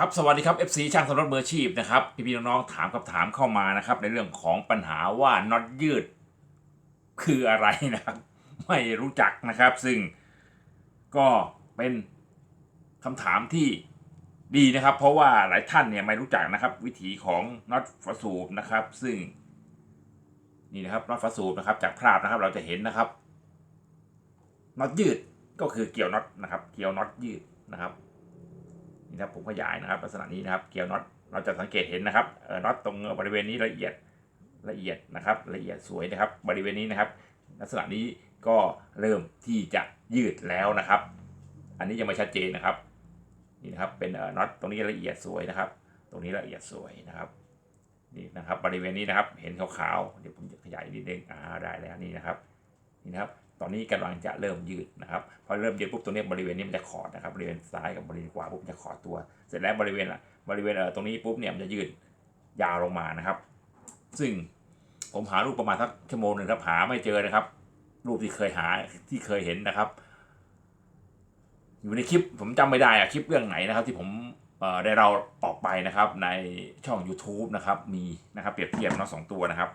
ครับสวัสดีครับ FC ช่างสำรถมืออาชีพนะครับพี่ๆน้องๆถามคำถามเข้ามานะครับ ในเรื่องของปัญหาว่าน็อตยืดคืออะไรนะครับ ไม่รู้จักนะครับ ซึ่งก็เป็นคำถามที่ดีนะครับ เพราะว่าหลายท่านเนี่ยไม่รู้จักนะครับ วิธีของน็อตฝาสูบนะครับ ซึ่ง นี่นะครับน็อตฝาสูบนะครับ จากภาพนะครับ เราจะเห็นนะครับน็อตยืดก็คือเกี่ยวน็อตนะครับ เกี่ยวน็อตยืดนะครับ นี่นะครับผมขยายนะครับลักษณะนี้นะครับเกี่ยวน็อตเราจะสังเกตเห็นนะครับเออน็อตตรงบริเวณนี้ละเอียดละเอียดนะครับละเอียดสวยนะครับบริเวณนี้นะครับ ลักษณะนี้ก็เริ่มที่จะยืดแล้วนะครับ อันนี้ยังไม่ชัดเจนนะครับนี่นะครับเป็นเอ่อน็อตตรงนี้ละเอียดสวยนะครับ ตรงนี้ละเอียดสวยนะครับนี่นะครับบริเวณนี้นะครับเห็นขาวๆเดี๋ยวผมจะขยายนิดนึงอ่าได้แล้วนี่นะครับนี่นะครับ ตอนนี้กำลังจะเริ่มยืดนะครับพอเริ่มยืดปุ๊บตรงนี้บริเวณนี้มันจะขอดนะครับบริเวณซ้ายกับบริเวณขวาปุ๊บจะขอดตัว เสร็จแล้วบริเวณละบริเวณเอ่อตรงนี้ปุ๊บเนี่ยมันจะยืดยาวลงมานะครับ ซึ่งผมหารูปประมาณสักชั่วโมงหนึ่งครับหาไม่เจอนะครับ รูปที่เคยหาที่เคยเห็นนะครับ อยู่ในคลิปผมจำไม่ได้อะคลิปเรื่องไหนนะครับ ที่ผมเอ่อได้เราออกไปนะครับในช่อง YouTube นะครับมีนะครับเปรียบเทียบน็อตสองตัวนะครับ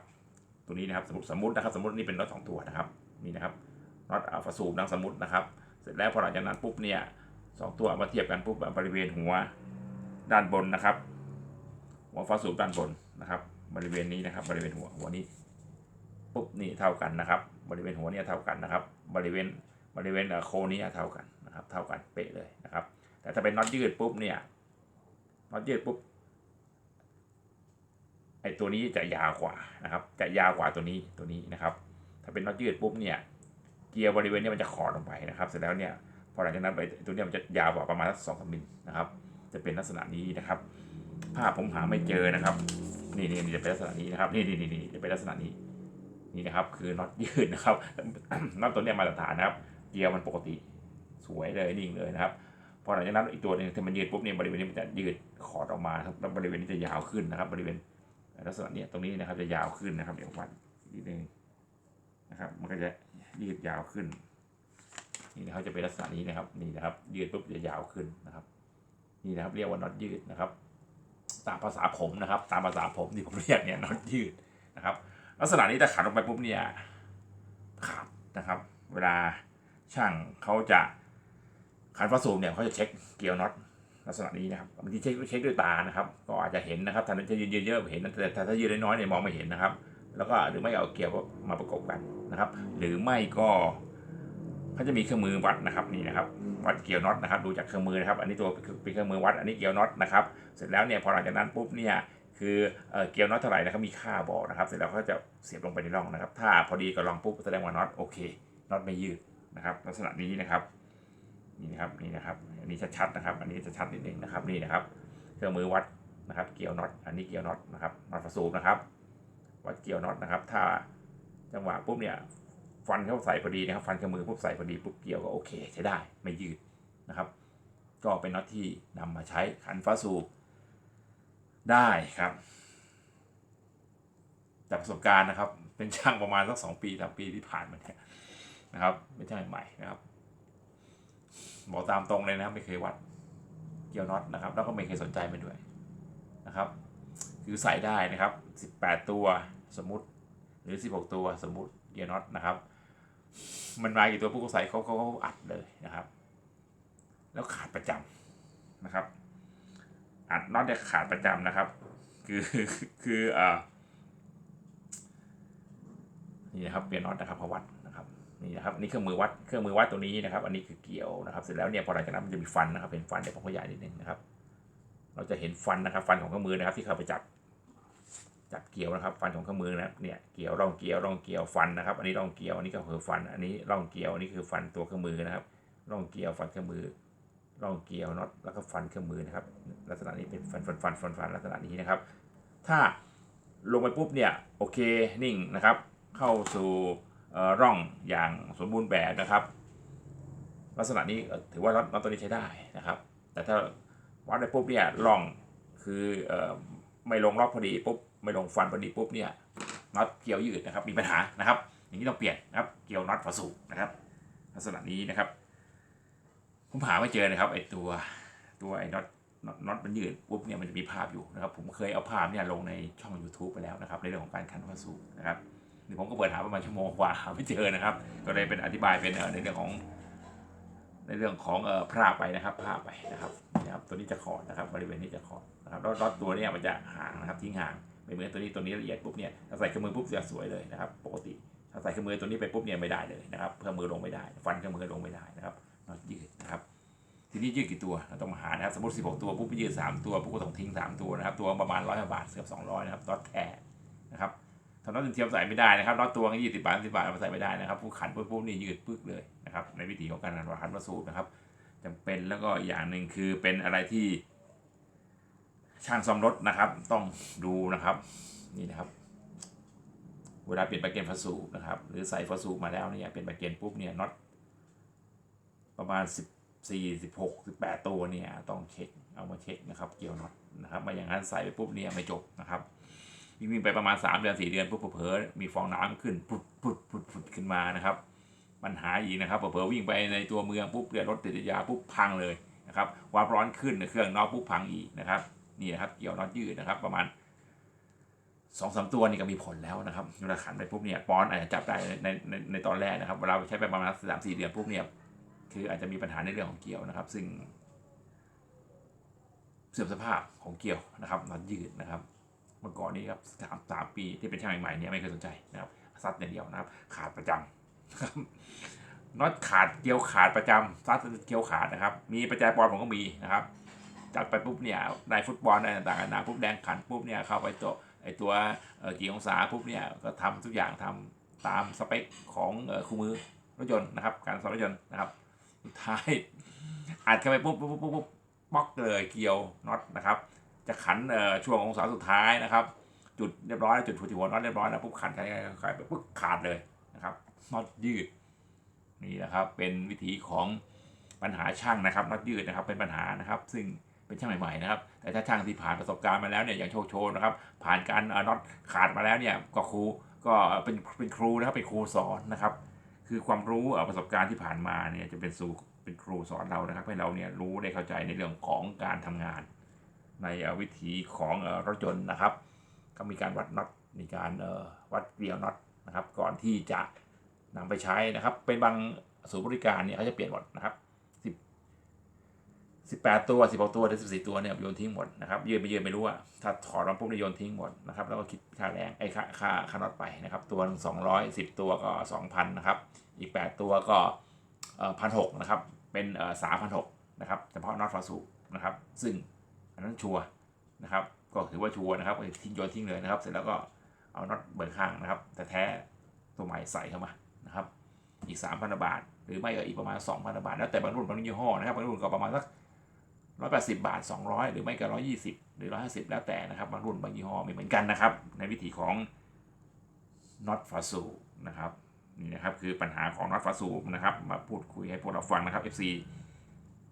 ตัวนี้นะครับสมมติสมมตินะครับสมมตินี่เป็นน็อตสองตัวนะครับนี่นะครับ น็อตอัลฟาซูมนังสมมตินะครับ เสร็จแล้วพอหลังจากนั้นปุ๊บเนี่ยสองตัวเอามาเทียบกันปุ๊บบริเวณหัวด้านบนนะครับ หัวฟาสูบด้านบนนะครับ บริเวณนี้นะครับ บริเวณหัวหัวนี้ปุ๊บนี่เท่ากันนะครับ บริเวณหัวเนี่ยเท่ากันนะครับ บริเวณบริเวณเอ่อโคนนี้เท่ากันนะครับ เท่ากันเป๊ะเลยนะครับ แต่ถ้าเป็นน็อตยืดปุ๊บเนี่ยน็อตยืดปุ๊บไอตัวนี้จะยาวกว่านะครับ จะยาวกว่าตัวนี้ตัวนี้นะครับ ถ้าเป็นน็อตยืดปุ๊บเนี่ย เกียร์บริเวณนี้มันจะขอดลงไปนะครับ เสร็จแล้วเนี่ยพอหลังจากนั้นไปตัวเนี้ยมันจะยาวกว่าประมาณสักสองสมมิลนะครับ จะเป็นลักษณะนี้นะครับ ภาพผมหาไม่เจอนะครับ นี่นี่จะเป็นลักษณะนี้นะครับ นี่นี่นี่จะเป็นลักษณะนี้นี่นะครับ คือน็อตยืดนะครับน็อตตัวเนี้ยมาตรฐานนะครับ เกียร์มันปกติสวยเลยนิ่งเลยนะครับพอหลังจากนั้นอีกตัวหนึงที่มันยืดปุ๊บเนี่ยบริเวณนี้มันจะยืดขอดออกมาครับแล้วบริเวณนี้จะยาวขึ้นนะครับ บริเวณลักษณะเนี้ยตรงนี้นะครับจะยาวขึ้นนะครับ เดี๋ยววัดอีกนิดนึงนะครับ มันก็จะ ยืดยาวขึ้น นี่นะครับจะเป็นลักษณะนี้นะครับ นี่นะครับ ยืดปุ๊บจะยาวขึ้นนะครับ นี่นะครับ เรียกว่าน็อตยืดนะครับ ตามภาษาผมนะครับ ตามภาษาผมที่ผมเรียกเนี่ยน็อตยืดนะครับ ลักษณะนี้ถ้าขาดลงไปปุ๊บเนี่ยขาดนะครับ เวลาช่างเขาจะขันฟาสูบเนี่ยเขาจะเช็คเกียวน็อตลักษณะนี้นะครับบางทีเช็คเช็คด้วยตานะครับ ก็อาจจะเห็นนะครับถ้าจะยืนเยอะๆเห็นแต่ถ้ายืนน้อยๆเนี่ยมองไม่เห็นนะครับ แล้วก็หรือไม่เอาเกียร์มาประกบกันนะครับ หรือไม่ก็เขาจะมีเครื่องมือวัดนะครับนี่นะครับ วัดเกียวน็อตนะครับ ดูจากเครื่องมือนะครับ อันนี้ตัวเป็นเครื่องมือวัด อันนี้เกียวน็อตนะครับ เสร็จแล้วเนี่ยพอหลังจากนั้นปุ๊บเนี่ยคือเกียวน็อตเท่าไหร่นะครับมีค่าบอกนะครับ เสร็จแล้วเขาจะเสียบลงไปในร่องนะครับ ถ้าพอดีกับร่องปุ๊บแสดงว่าน็อตโอเคน็อตไม่ยืดนะครับ ลักษณะนี้นะครับนี่นะครับนี่นะครับ อันนี้ชัดๆนะครับ อันนี้จะชัดนิดนึงนะครับนี่นะครับ เครื่องมือวัดนะครับ เกี่ยวน็อตอันนี้เกี่ยวน็อตนะครับน็อตฝาสูบนะครับ วัดเกี่ยวน็อตนะครับ ถ้าจังหวะปุ๊บเนี่ยฟันเข้าใส่พอดีนะครับ ฟันเครื่องมือปุ๊บใส่พอดีปุ๊บเกี่ยวก็โอเคใช้ได้ไม่ยืดนะครับ ก็เป็นน็อตที่นำมาใช้ขันฟ้าสูบได้ครับจากประสบการณ์นะครับ เป็นช่างประมาณสักสองปีสามปีที่ผ่านมาเนี่ยนะครับ ไม่ใช่ใหม่นะครับบอกตามตรงเลยนะครับไม่เคยวัดเกี่ยวน็อตนะครับ แล้วก็ไม่เคยสนใจมันด้วยนะครับ คือใส่ได้นะครับสิบแปดตัวสมมติหรือสิบหกตัวสมมติเกียร์น็อตนะครับ มันมากี่ตัวผู้ก็ใส่เขาเขาเขาอัดเลยนะครับ แล้วขาดประจำนะครับ อัดน็อตเนี่ยขาดประจำนะครับ คือคืออ่อนี่นะครับเปลี่ยนน็อตนะครับพวัดนะครับนี่นะครับนี่เครื่องมือวัดเครื่องมือวัดตัวนี้นะครับ อันนี้คือเกี่ยวนะครับ เสร็จแล้วเนี่ยพอหลังจากนั้นมันจะมีฟันนะครับเป็นฟันเดี๋ยวผมขยายนิดนึงนะครับ จะเห็นฟันนะครับ ฟันของเครื่อมือนะครับ ที่เขาไปจับจับเกี่ยวนะครับ ฟันของเครื่อมือนะครับเนี่ยเกี่ยวร่องเกี่ยวร่องเกี่ยวฟันนะครับ อันนี้ร่องเกี่ยวอันนี้ก็คือฟัน อันนี้ร่องเกี่ยวอันนี้คือฟันตัวเครื่อมือนะครับ ร่องเกี่ยวฟันเครื่อมือ ร่องเกี่ยวน็อตแล้วก็ฟันเครื่อมือนะครับ ลักษณะนี้เป็นฟันฟันฟันฟันฟันลักษณะนี้นะครับ ถ้าลงไปปุ๊บเนี่ยโอเคนิ่งนะครับ เข้าสู่ร่องอย่างสมบูรณ์แบบนะครับ ลักษณะนี้ถือว่าน็อตตัวนี้ใช้ได้นะครับ แต่ถ้า วัดได้ปุ๊บเนี่ยร่องคือเอ่อไม่ลงรอบพอดีปุ๊บไม่ลงฟันพอดีปุ๊บเนี่ยน็อตเกี่ยวยืดนะครับมีปัญหานะครับ อย่างนี้ต้องเปลี่ยนนะครับเกี่ยวน็อตฝาสูบนะครับ ลักษณะนี้นะครับ ผมหาไม่เจอนะครับไอตัวตัวไอ้น็อตน็อตมันยืดปุ๊บเนี่ยมันจะมีภาพอยู่นะครับ ผมเคยเอาภาพเนี่ยลงในช่อง YouTube ไปแล้วนะครับ ในเรื่องของการขันวาสูบนะครับนี่ผมก็เปิดหาประมาณชั่วโมงกว่าหาไม่เจอนะครับ ก็เลยเป็นอธิบายเป็นในเรื่องของ ในเรื่องของเอ่อพราไปนะครับพราไปนะครับ นะครับตัวนี้จะขอดนะครับบริเวณนี้จะขอดนะครับแล้วน็อตตัวเนี้มันจะห่างนะครับทิ้งห่างไม่เหมือนตัวนี้ตัวนี้ละเอียดปุ๊บเนี่ยถ้าใส่เครื่องมือปุ๊บจะสวยเลยนะครับ ปกติถ้าใส่เครื่องมือตัวนี้ไปปุ๊บเนี่ยไม่ได้เลยนะครับเครื่องมือลงไม่ได้ ฟันเครื่องมือลงไม่ได้นะครับน็อตยืดนะครับทีนี้ยืดกี่ตัวเราต้องมาหานะครับสมมติ 16 ตัวปุ๊บไปยืด 3 ตัวปุ๊บก็ต้องทิ้ง 3 ตัวนะครับ ตัวประมาณร้อยบาทเกือบ200นะครับน็อตแท้นะครับถ้าน็อตเทียมใส่ไม่ได้นะครับน็อตตัวยี่สิบบาทสิบบาทเอามาใส่ไม่ได้นะครับผู้ขันปุ๊บปุ๊บนี่ยืดปึ๊กเลยนะครับในวิธีของการขันวัสูบนะครับ จำเป็นแล้วก็อย่างหนึ่งคือเป็นอะไรที่ช่างซ่อมรถนะครับ ต้องดูนะครับนี่นะครับ เวลาเปลี่ยนปากเกนฟาสูบนะครับ หรือใส่ฟาสูบมาแล้วเนี่ยเป็นปากเกนปุ๊บเนี่ยน็อตประมาณ 14 16 18 ตัวเนี่ยต้องเช็คเอามาเช็คนะครับ เกี่ยวน็อตนะครับไม่อย่างนั้นใส่ไปปุ๊บเนี่ยไม่จบนะครับวิ่งไปประมาณ 3 เดือน 4 เดือนปุ๊บเผลอมีฟองน้ำขึ้นปุดปุดปุดปุดขึ้นมานะครับ ปัญหาอีกนะครับเผลอวิ่งไปในตัวเมืองปุ๊บเรือรถติดยาปุ๊บพังเลยนะครับความร้อนขึ้นในเครื่องน็อตปุ๊บพังอีกนะครับนี่นะครับเกี่ยวน็อตยืดนะครับ ประมาณสองสามตัวนี่ก็มีผลแล้วนะครับเวลาขันไปปุ๊บเนี่ยป้อนอาจจะจับได้ในในในตอนแรกนะครับเวลาใช้ไปประมาณสามสี่เดือนปุ๊บเนี่ยคืออาจจะมีปัญหาในเรื่องของเกี่ยวนะครับ ซึ่ง เสื่อมสภาพของเกี่ยวนะครับน็อตยืดนะครับเมื่อก่อนนี้ครับสามสามปีที่เป็นช่างใหม่ๆเนี่ยไม่เคยสนใจนะครับซัดอย่างเดียวนะครับ ขาดประจำ น็อตขาดเกี่ยวขาดประจำซัดเกี่ยวขาดนะครับ มีประแจปอนผมก็มีนะครับ จัดไปปุ๊บเนี่ยได้ฟุตบอลได้ต่างๆนานาปุ๊บแดงขันปุ๊บเนี่ยเข้าไปตัวไอตัวเกี่องศาปุ๊บเนี่ยก็ทำทุกอย่างทำตามสเปคของอคู่มือรถยนต์นะครับ การสอนรถยนต์นะครับสุดท้ายอัดเข้าไปปุ๊บปุ๊บปุ๊บปุ๊บป๊อกเลยเกี่ยวน็อตนะครับ จะขันช่วงองศาสุดท้ายนะครับ จุดเรียบร้อยจุดหัวน็อตเรียบร้อยแล้วปุ๊บขันขันขันขันไปปุ๊บขาดเลยนะครับ น็อตยืดนี่นะครับเป็นวิธีของปัญหาช่างนะครับน็อตยืดนะครับเป็นปัญหานะครับ ซึ่งเป็นช่างใหม่ๆนะครับ แต่ถ้าช่างที่ผ่านประสบการณ์มาแล้วเนี่ยอย่างโชคโชนนะครับ ผ่านการน็อตขาดมาแล้วเนี่ยก็ครูก็เป็นเป็นครูนะครับเป็นครูสอนนะครับ คือความรู้ประสบการณ์ที่ผ่านมาเนี่ยจะเป็นสู่เป็นครูสอนเรานะครับ ให้เราเนี่ยรู้ได้เข้าใจในเรื่องของการทำงาน ในวิธีของรถยนต์นะครับ ก็มีการวัดน็อตมีการวัดเกลียวน็อตนะครับ ก่อนที่จะ นำไปใช้นะครับ เป็นบางศูนย์บริการเนี่ยเขาจะเปลี่ยนหมดนะครับ18ตัว16ตัวหรือ14ตัวเนี่ยโยนทิ้งหมดนะครับยืนไปยืนไม่รู้อะถ้าถอดมาปุ๊บเนี่ยโยนทิ้งหมดนะครับแล้วก็คิดค่าแรงไอ้ค่าค่าค่าน็อตไปนะครับตัวสองร้อยสิบตัวก็2,000นนะครับอีก8ตัวก็พันหกนะครับเป็นสามพันหกนะครับเฉพาะน็อตฟาสูบนะครับซึ่งอันนั้นชัวร์นะครับก็ถือว่าชัวร์นะครับทิ้งโยนทิ้งเลยนะครับ เสร็จแล้วก็เอาน็อตเบิกข้างนะครับแต่แท้ตัวใหม่ใส่เข้ามา นะครับอีก3,000บาท หรือไม่ก็อีกประมาณ 2,000 บาท แล้วแต่บางรุ่นบางยี่ห้อนะครับบางรุ่นก็ประมาณสักร้อยแปดสิบาทสองร้อยหรือไม่ก็ร้อยี่สิบหรือร้อยห้าสิบแล้วแต่นะครับบางรุ่นบางยี่ห้อไม่เหมือนกันนะครับ ในวิธีของ not f a s u นะครับนี่นะครับคือปัญหาของ not f a s u นะครับ มาพูดคุยให้พวกเราฟังนะครับ FC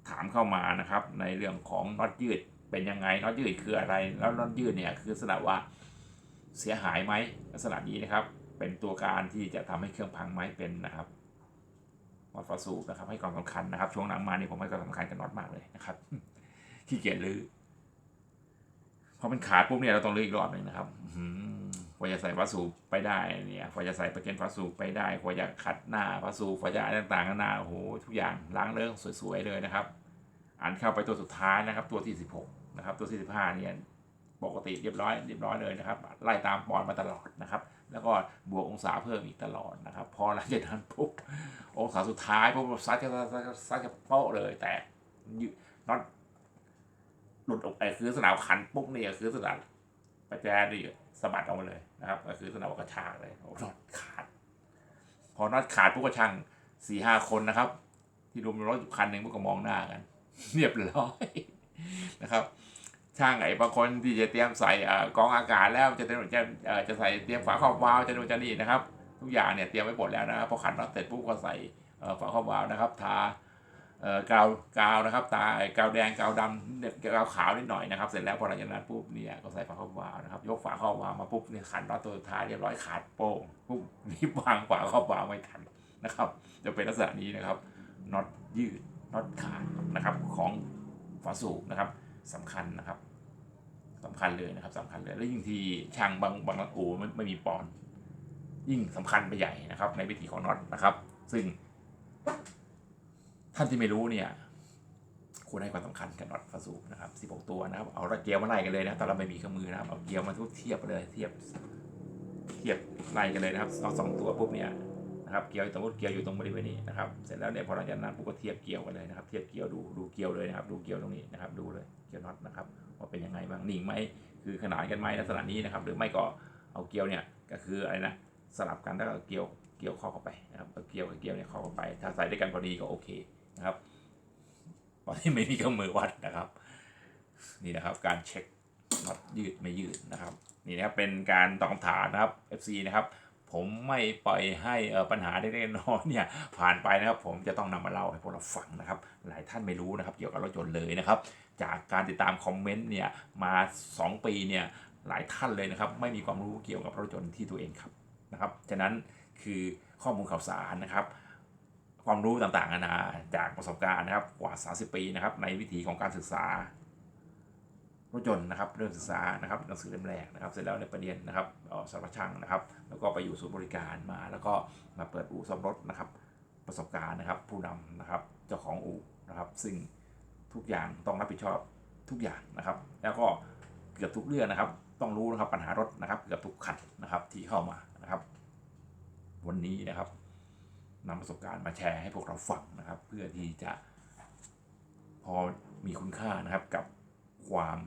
ถามเข้ามานะครับ ในเรื่องของน็อตยืดเป็นยังไงน็อตยืดคืออะไร แล้วน็อตยืดเนี่ยคือลักษณะว่าเสียหายไหมลักษณะนี้นะครับ เป็นตัวการที่จะทำให้เครื่องพังไหมเป็นนะครับน็อตฟาสูบนะครับ ให้ความสำคัญนะครับ ช่วงหลังมานี่ผมให้ความสำคัญกับน็อตมากเลยนะครับขี้เกียจลื้อพอมันขาดปุ๊บเนี่ยเราต้องลื้ออีกรอบหนึ่งนะครับอื้อหือกว่าจะใส่ฟาสูบไปได้เนี่ยกว่าจะใส่ประเก็นฟาสูบไปได้กว่าจะขัดหน้าฟาสูบกว่าจะอะไรต่างๆนานาโอ้โหทุกอย่างล้างเรื่องสวยๆเลยนะครับอ่านเข้าไปตัวสุดท้ายนะครับ ตัวที่16นะครับ ตัวที่15เนี่ยปกติเรียบร้อยเรียบร้อยเลยนะครับ ไล่ตามปอนมาตลอดนะครับ แล้วก็บวกองศาเพิ่มอีกตลอดนะครับ พอหลังจากนั้นปุ๊บองศาสุดท้ายปุ๊บซัดจะซัดจะซัดจะโป๊ะเลย แต่ยืน็อตหลุดออกไปคือสนามขันปุ๊บเนี่ยคือสนามประแจนี่สะบัดออกมาเลยนะครับก็คือสนามกระชากเลยโอ้น็อตขาด พอน็อตขาดปุ๊บก็ช่างสี่ห้าคนนะครับ ที่รวมรถอยู่คันหนึ่งพวกก็มองหน้ากัน เรียบร้อยนะครับ ช่างไอ้บางคนที่จะเตรียมใส่อ่อกองอากาศแล้วจะจะจะเอ่อจะใส่เตรียมฝาครอบวาล์วจะนู่นจะนี่นะครับทุกอย่างเนี่ยเตรียมไว้หมดแล้วนะครับพอขันน็อตเสร็จปุ๊บก็ใส่ฝาครอบวาล์วนะครับทากาวกาวนะครับตากาวแดงกาวดำกาวขาวนิดหน่อยนะครับ เสร็จแล้วพอหลังจากนั้นปุ๊บเนี่ยก็ใส่ฝาครอบวาล์วนะครับยกฝาครอบวาล์วมาปุ๊บเนี่ยขันน็อตตัวท้ายเรียบร้อยขาดโป้งปุ๊บรีบวางฝาครอบวาล์วไม่ทันนะครับ จะเป็นลักษณะนี้นะครับน็อตยืดน็อตขาดนะครับของฝาสูบนะครับสำคัญนะครับ สำคัญเลยนะครับสำคัญเลย แล้วยิ่งที่ช่างบางบางอู่ไม่ไม่มีปอน ยิ่งสำคัญไปใหญ่นะครับ ในวิธีของน็อตนะครับ ซึ่ง ท่านที่ไม่รู้เนี่ยควรให้ความสำคัญกับน็อตฟาสูบนะครับ 16 ตัวนะครับ เอาระเกียวมาไล่กันเลยนะตอนเราไม่มีเครื่องมือนะครับ เอาเกียวมาทุกเทียบเลย เทียบ เทียบไล่กันเลยนะครับเอาสองตัวปุ๊บเนี่ย นะครับเกียวสมมติเกียวอยู่ตรงบริเวณนี้นะครับเสร็จแล้วเนี่ยพอหลังจากนั้นปุ๊บก็เทียบเกียวกันเลยนะครับเทียบเกียวดูดูเกียวเลยนะครับดูเกียวตรงนี้นะครับดูเลยเกียวน็อตนะครับว่าเป็นยังไงบ้างนิ่งไหมคือขนานกันไหมลักษณะนี้นะครับหรือไม่ก็เอาเกียวเนี่ยก็คืออะไรนะสลับกันแล้วก็เกี่ยวเกี่ยวข้อเข้าไปนะครับเอาเกี่ยวกับเกี่ยวเนี่ยข้อเข้าไป ถ้าใส่ด้วยกันพอดีก็โอเคนะครับตอนที่ไม่มีเครื่องมือวัดนะครับ นี่นะครับการเช็คน็อตยืดไม่ยืดนะครับ นี่นะครับเป็นการตอบคำถามนะครับ FC นะครับ ผมไม่ปล่อยให้ปัญหาเล็กๆน้อยเนี่ยผ่านไปนะครับผมจะต้องนำมาเล่าให้พวกเราฟังนะครับ หลายท่านไม่รู้นะครับเกี่ยวกับรถยนต์เลยนะครับ จากการติดตามคอมเมนต์เนี่ยมา 2 ปีเนี่ยหลายท่านเลยนะครับ ไม่มีความรู้เกี่ยวกับรถยนต์ที่ตัวเองขับนะครับฉะนั้นคือข้อมูลข่าวสารนะครับ ความรู้ต่างๆนานาจากประสบการณ์นะครับกว่า 30 ปีนะครับในวิธีของการศึกษา รถยนต์นะครับเริ่มศึกษานะครับหนังสือเล่มแรกนะครับ เสร็จแล้วในประเด็นนะครับออสารพัดช่างนะครับ แล้วก็ไปอยู่ศูนย์บริการมา แล้วก็มาเปิดอู่ซ่อมรถนะครับ ประสบการณ์นะครับ ผู้นำนะครับเจ้าของอู่นะครับ ซึ่งทุกอย่างต้องรับผิดชอบทุกอย่างนะครับ แล้วก็เกือบทุกเรื่องนะครับ ต้องรู้นะครับปัญหารถนะครับเกือบทุกคันนะครับที่เข้ามานะครับ วันนี้นะครับนำประสบการณ์มาแชร์ให้พวกเราฟังนะครับ เพื่อที่จะพอมีคุณค่านะครับกับความ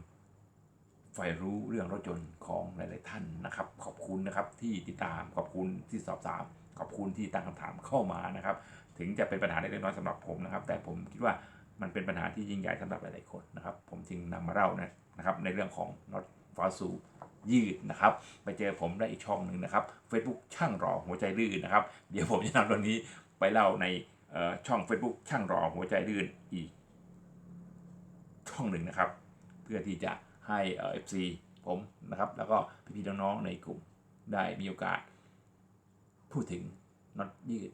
ใฝ่รู้เรื่องรถยนต์ของหลาย ๆ ท่านนะครับ ขอบคุณนะครับที่ติดตามขอบคุณที่สอบถามขอบคุณที่ตั้งคำถามเข้ามานะครับ ถึงจะเป็นปัญหาเล็กๆน้อยๆสำหรับผมนะครับ แต่ผมคิดว่ามันเป็นปัญหาที่ยิ่งใหญ่สำหรับหลาย ๆ คนนะครับ ผมจึงนำมาเล่านะนะครับ ในเรื่องของน็อตฟาสูยืดนะครับ ไปเจอผมได้อีกช่องหนึ่งนะครับ Facebook ช่างรอหัวใจลื่นนะครับ เดี๋ยวผมจะนำเรื่องนี้ไปเล่าในช่อง Facebook ช่างรอหัวใจลื่นอีกช่องหนึ่งนะครับ เพื่อที่จะ ให้เอฟซีผมนะครับ แล้วก็พี่ๆน้องๆในกลุ่มได้มีโอกาส พูดถึงน็อตยืด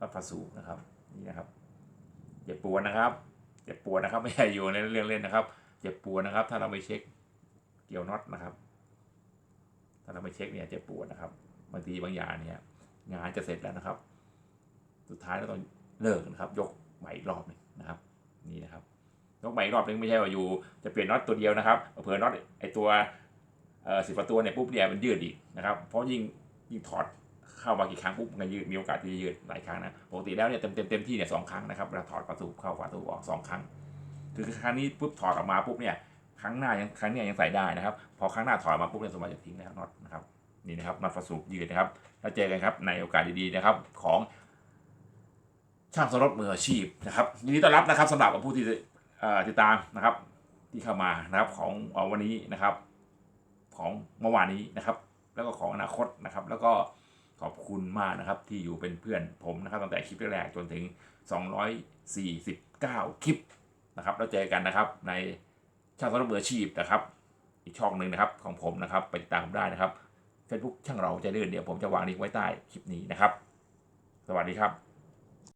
น็อตฟาสูนะครับนี่นะครับเจ็บปวดนะครับเจ็บปวดนะครับ ไม่ใช่อยู่ในเรื่องเล่นนะครับเจ็บปวดนะครับ ถ้าเราไม่เช็คเกี่ยวน็อตนะครับ ถ้าเราไม่เช็คเนี่ยเจ็บปวดนะครับบางทีบางอย่างเนี่ยงานจะเสร็จแล้วนะครับ สุดท้ายเราต้องเลิกนะครับ ยกใหม่อีกรอบหนึ่งนะครับ นี่นะครับ ยกใหม่อีกรอบหนึงไม่ใช่ว่าอยู่จะเปลี่ยนน็อตตัวเดียวนะครับเผื่อน็อตไอตัวสิบกว่าตัวเนี่ยปุ๊บเนี่ยมันยืดอีกนะครับเพราะยิ่งยิ่งถอดเข้ามากี่ครั้งปุ๊บมันยืดมีโอกาสที่จะยืดหลายครั้งนะปกติแล้วเนี่ยเต็มเต็มเต็มที่เนี่ยสองครั้งนะครับเวลาถอดประตูเข้าฝาตูออกสองครั้งคือครั้งนี้ปุ๊บถอดออกมาปุ๊บเนี่ยครั้งหน้ายังครั้งเนี้ยังใส่ได้นะครับ พอครั้งหน้าถอดมาปุ๊บเนี่ยสมมติจะทิ้งแล้วน็อตนะครับนี่นะครับน็อตฝาสูบยืดนะครับแล้วเจอกันครับในโอกาสดีๆนะครับของช่างสำรถมืออาชีพนะครับยินดีต้อนรับนะครับสำหรับผู้ที่ ติดตามนะครับที่เข้ามานะครับของวันนี้นะครับ ของเมื่อวานนี้นะครับ แล้วก็ของอนาคตนะครับ แล้วก็ขอบคุณมากนะครับที่อยู่เป็นเพื่อนผมนะครับตั้งแต่คลิปแรกๆจนถึง 249 คลิปนะครับแล้วเจอกันนะครับในช่างสำรถมืออาชีพนะครับ อีกช่องหนึ่งนะครับของผมนะครับไปติดตามผมได้นะครับ Facebook ช่างเราใจเลื่อนเดี๋ยวผมจะวางลิงก์ไว้ใต้คลิปนี้นะครับ สวัสดีครับ